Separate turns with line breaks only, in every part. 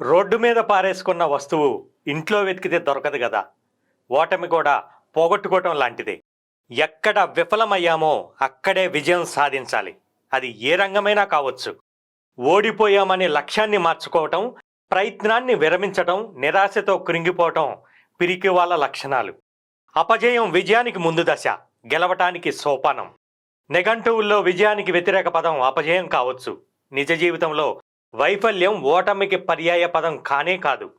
Road మీద పారేసుకున్న వస్తువు ఇంట్లో వెతికితే దొరకదు కదా. ఓటమి కూడా పోగొట్టుకోవటం లాంటిదే. ఎక్కడ విఫలమయ్యామో అక్కడే విజయం సాధించాలి. అది ఏ రంగమైనా కావచ్చు. ఓడిపోయామనే లక్ష్యాన్ని మార్చుకోవటం ప్రయత్నాన్ని విరమించటం నిరాశతో కృంగిపోవటం పిరికి వాళ్ళ లక్షణాలు. అపజయం విజయానికి ముందు దశ గెలవటానికి సోపానం. నిఘంటువుల్లో విజయానికి వ్యతిరేక పదం అపజయం కావచ్చు. నిజ జీవితంలో వైఫల్యం ఓటమికి పర్యాయ పదం కానే కాదు.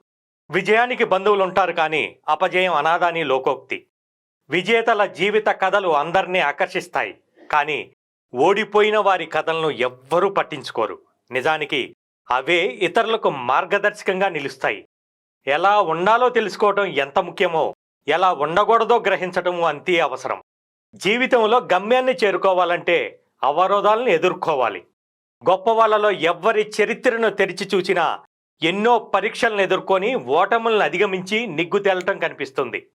విజయానికి బంధువులు ఉంటారు కానీ అపజయం అనాదాని లోకోక్తి. విజేతల జీవిత కథలు అందరినీ ఆకర్షిస్తాయి. కానీ ఓడిపోయిన వారి కథలను ఎవ్వరూ పట్టించుకోరు. నిజానికి అవే ఇతరులకు మార్గదర్శకంగా నిలుస్తాయి. ఎలా ఉండాలో తెలుసుకోవటం ఎంత ముఖ్యమో ఎలా ఉండకూడదో గ్రహించటం అంతే అవసరం. జీవితంలో గమ్యాన్ని చేరుకోవాలంటే అవరోధాలను ఎదుర్కోవాలి. గొప్ప వాళ్ళలో ఎవ్వరి చరిత్రను తెరిచి చూసినా ఎన్నో పరీక్షలను ఎదుర్కొని ఓటములను అధిగమించి నిగ్గు తేలటం కనిపిస్తుంది.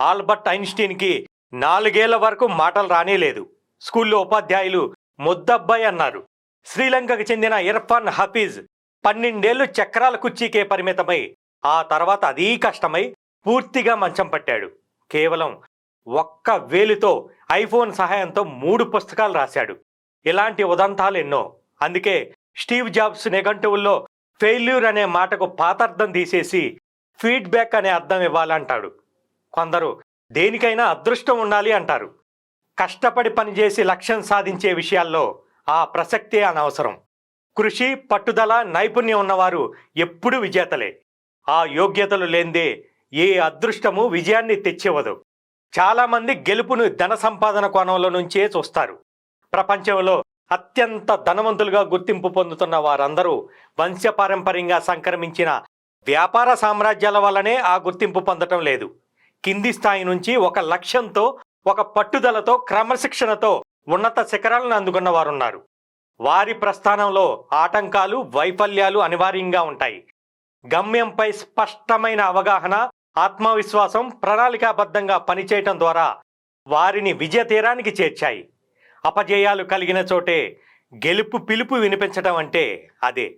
ఆల్బర్ట్ ఐన్స్టీన్కి నాలుగేళ్ళ వరకు మాటలు రానేలేదు స్కూల్లో ఉపాధ్యాయులు ముద్దబ్బాయి అన్నారు. శ్రీలంకకు చెందిన ఇర్ఫాన్ హఫీజ్ పన్నెండేళ్ళు చక్రాల కుర్చీకే పరిమితమై ఆ తర్వాత అదీ కష్టమై పూర్తిగా మంచం పట్టాడు. కేవలం ఒక్క వేలుతో ఐఫోన్ సహాయంతో మూడు పుస్తకాలు రాశాడు. ఇలాంటి ఉదంతాలు ఎన్నో. అందుకే స్టీవ్ జాబ్స్ నిఘంటువుల్లో ఫెయిల్యూర్ అనే మాటకు పాతార్థం తీసేసి ఫీడ్బ్యాక్ అనే అర్థం ఇవ్వాలంటాడు. కొందరు దేనికైనా అదృష్టం ఉండాలి అంటారు. కష్టపడి పనిచేసి లక్ష్యం సాధించే విషయాల్లో ఆ ప్రసక్తే అనవసరం. కృషి పట్టుదల నైపుణ్యం ఉన్నవారు ఎప్పుడూ విజేతలే. ఆ యోగ్యతలు లేందే ఏ అదృష్టము విజయాన్ని తెచ్చివ్వదు. చాలామంది గెలుపును ధన సంపాదన కోణంలో నుంచే చూస్తారు. ప్రపంచంలో అత్యంత ధనవంతులుగా గుర్తింపు పొందుతున్న వారందరూ వంశపారంపర్యంగా సంక్రమించిన వ్యాపార సామ్రాజ్యాల వల్లనే ఆ గుర్తింపు పొందటం లేదు. కింది స్థాయి నుంచి ఒక లక్ష్యంతో ఒక పట్టుదలతో క్రమశిక్షణతో ఉన్నత శిఖరాలను అందుకున్న వారున్నారు. వారి ప్రస్థానంలో ఆటంకాలు వైఫల్యాలు అనివార్యంగా ఉంటాయి. గమ్యంపై స్పష్టమైన అవగాహన ఆత్మవిశ్వాసం ప్రణాళికాబద్ధంగా పనిచేయటం ద్వారా వారిని విజయ తీరానికి చేర్చాయి. అపజయాలు కలిగిన చోటే గెలుపు పిలుపు వినిపించటం అంటే అదే.